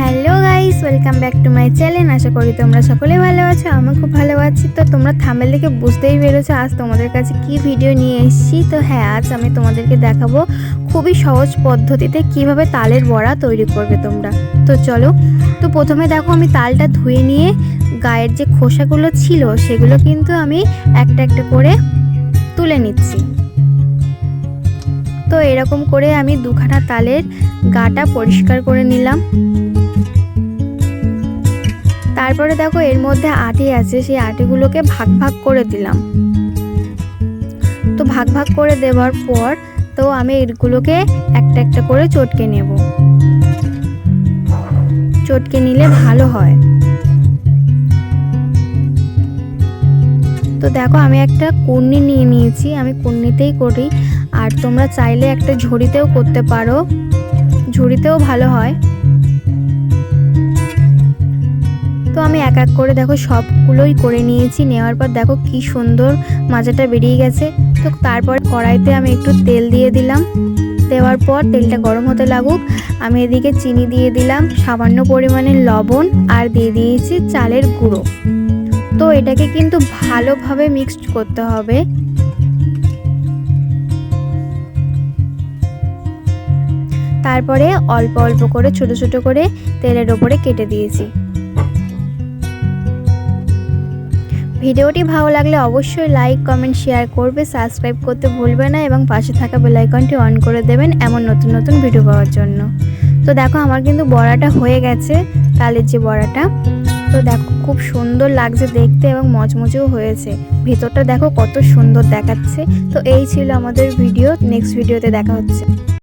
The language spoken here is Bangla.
Hello guys, welcome back to my channel. আশা করি তোমরা সকলে ভালো আছো আমি খুব ভালো আছি। তো তোমরা থামেল দেখে বুঝতেই পেরেছ, আজ তোমাদের কাছে কি ভিডিও নিয়ে এসেছি। তো হ্যাঁ আজ আমি তোমাদেরকে দেখাবো খুবই সহজ পদ্ধতিতে কীভাবে তালের বড়া তৈরি করবে তোমরা। তো চলো, তো প্রথমে দেখো আমি তালটা ধুয়ে নিয়ে গায়ের যে খোসাগুলো ছিল, সেগুলো কিন্তু আমি একটা একটা করে তুলে নিচ্ছি। তো এরকম করে আমি দুখানা তালের গাটা পরিষ্কার করে নিলাম। তারপরে দেখো এর মধ্যে আটি আছে, সেই আটিগুলোকে ভাগ ভাগ করে দিলাম। তো ভাগ ভাগ করে দেওয়ার পর তো আমি এগুলোকে একটা একটা করে চটকে নেব। চটকে নিলে ভালো হয়। তো দেখো আমি একটা কুর্নি নিয়ে নিয়েছি, আমি কুর্নিতেই করি। আর তোমরা চাইলে একটা ঝুড়িতেও করতে পারো। ঝুড়িতেও ভালো হয়। আমি এক এক করে দেখো সবগুলোই করে নিয়েছি। নেওয়ার পর দেখো কি সুন্দর মাজাটা বেরিয়ে গেছে। তো তারপর কড়াইতে আমি একটু তেল দিয়ে দিলাম। দেওয়ার পর তেলটা গরম হতে লাগুক, আমি এদিকে চিনি দিয়ে দিলাম, সামান্য পরিমাণে লবণ আর দিয়ে দিয়েছি চালের গুঁড়ো। তো এটাকে কিন্তু ভালোভাবে মিক্সড করতে হবে। তারপরে অল্প অল্প করে, ছোট ছোট করে তেলের ওপরে কেটে দিয়েছি। ভিডিওটি ভালো লাগলে অবশ্যই লাইক কমেন্ট শেয়ার করবে সাবস্ক্রাইব করতে ভুলবে না এবং পাশে থাকা বেলাইকনটি অন করে দেবেন এমন নতুন নতুন ভিডিও পাওয়ার জন্য। তো দেখো, আমার কিন্তু বড়াটা হয়ে গেছে তালের যে বড়াটা। তো দেখো, খুব সুন্দর লাগছে দেখতে এবং মচমচেও হয়েছে। ভেতরটা দেখো কত সুন্দর দেখাচ্ছে। তো এই ছিল আমাদের ভিডিও নেক্সট ভিডিওতে দেখা হচ্ছে।